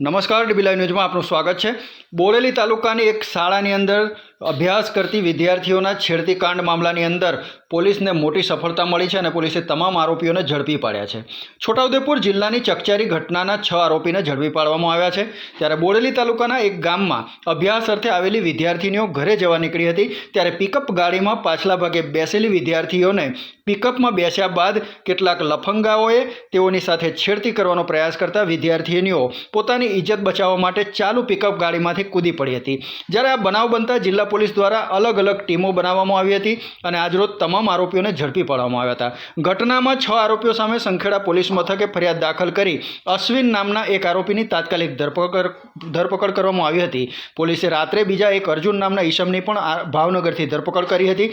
નમસ્કાર dB live ન્યૂઝમાં આપનું સ્વાગત છે. બોરેલી તાલુકાની એક શાળાની અંદર અભ્યાસ કરતી વિદ્યાર્થીઓના છેડતી કાંડ મામલાની અંદર પોલીસને મોટી સફળતા મળી છે અને પોલીસે તમામ આરોપીઓને ઝડપી પાડ્યા છે. છોટાઉદેપુર જિલ્લાની ચકચારી ઘટનાના છ આરોપીને ઝડપી પાડવામાં આવ્યા છે. ત્યારે બોડેલી તાલુકાના એક ગામમાં અભ્યાસ અર્થે આવેલી વિદ્યાર્થીનીઓ ઘરે જવા નીકળી હતી. ત્યારે પિકઅપ ગાડીમાં પાછલા ભાગે બેસેલી વિદ્યાર્થીઓને પિકઅપમાં બેસ્યા બાદ કેટલાક લફંગાઓએ તેઓની સાથે છેડતી કરવાનો પ્રયાસ કરતા વિદ્યાર્થીનીઓ પોતાની ઇજ્જત બચાવવા માટે ચાલુ પિકઅપ ગાડીમાંથી કૂદી પડી હતી. જ્યારે આ બનાવ બનતા જિલ્લા પોલીસ દ્વારા અલગ અલગ ટીમો બનાવવામાં આવી હતી અને આજરોજ તમામ આરોપીઓને ઝડપી પાડવામાં આવ્યા હતા. ઘટનામાં છ આરોપીઓ સામે સંખેડા પોલીસ મથકે ફરિયાદ દાખલ કરી અશ્વિન નામના એક આરોપીની તાત્કાલિક ધરપકડ ધરપકડ કરવામાં આવી હતી. પોલીસે રાત્રે બીજા એક અર્જુન નામના ઈસમની પણ ભાવનગરથી ધરપકડ કરી હતી.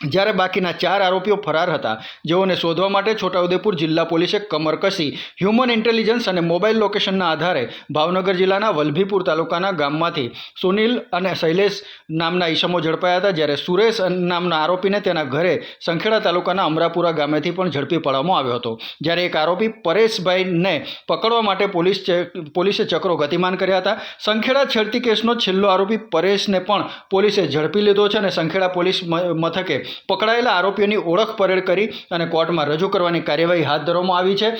જ્યારે બાકીના ચાર આરોપીઓ ફરાર હતા, જેઓને શોધવા માટે છોટાઉદેપુર જિલ્લા પોલીસે કમર કસી, હ્યુમન ઇન્ટેલિજન્સ અને મોબાઈલ લોકેશનના આધારે ભાવનગર જિલ્લાના વલભીપુર તાલુકાના ગામમાંથી સુનિલ અને શૈલેષ નામના ઈસમો ઝડપાયા હતા, જ્યારે સુરેશ નામના આરોપીને તેના ઘરે સંખેડા તાલુકાના અમરાપુરા ગામેથી પણ ઝડપી પાડવામાં આવ્યો હતો. જ્યારે એક આરોપી પરેશભાઈને પકડવા માટે પોલીસ પોલીસે ચક્રો ગતિમાન કર્યા હતા. સંખેડા છેડતી કેસનો છેલ્લો આરોપી પરેશને પણ પોલીસે ઝડપી લીધો છે અને સંખેડા પોલીસ મથકે પકડાયેલા આરોપીઓની ઓળખ પરેડ કરી અને કોર્ટમાં રજૂ કરવાની કાર્યવાહી હાથ ધરવામાં આવી છે.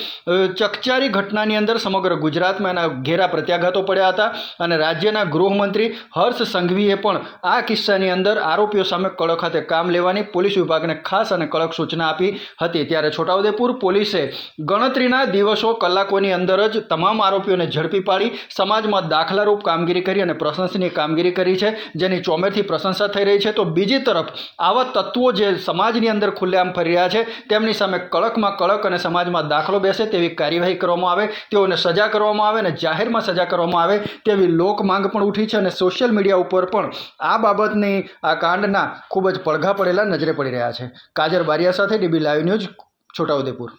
ચકચારી ઘટનાની અંદર સમગ્ર ગુજરાતમાં એના ઘેરા પ્રત્યાઘાતો પડ્યા હતા અને રાજ્યના ગૃહમંત્રી હર્ષ સંઘવીએ પણ આ કિસ્સાની અંદર આરોપીઓ સામે કડક ખાતે કામ લેવાની પોલીસ વિભાગને ખાસ અને કડક સૂચના આપી હતી. ત્યારે છોટાઉદેપુર પોલીસે ગણતરીના દિવસો કલાકોની અંદર જ તમામ આરોપીઓને ઝડપી પાડી સમાજમાં દાખલારૂપ કામગીરી કરી અને પ્રશંસનીય કામગીરી કરી છે. જેની ચોમેરથી પ્રશંસા થઈ રહી છે. તો બીજી તરફ આવા તત્વો જે સમાજની અંદર ખુલ્લેઆમ ફરી રહ્યા છે, તેમની સામે કડકમાં કડક અને સમાજમાં દાખલો બેસે તેવી કાર્યવાહી કરવામાં આવે, તેઓને સજા કરવામાં આવે અને જાહેરમાં સજા કરવામાં આવે તેવી લોક માંગ પણ ઉઠી છે અને સોશિયલ મીડિયા ઉપર પણ આ બાબતની આ કાંડના ખૂબ જ પડઘા પડેલા નજરે પડી રહ્યા છે. કાજર બારિયા સાથે ડીબી લાઈવ ન્યૂઝ છોટાઉદેપુર.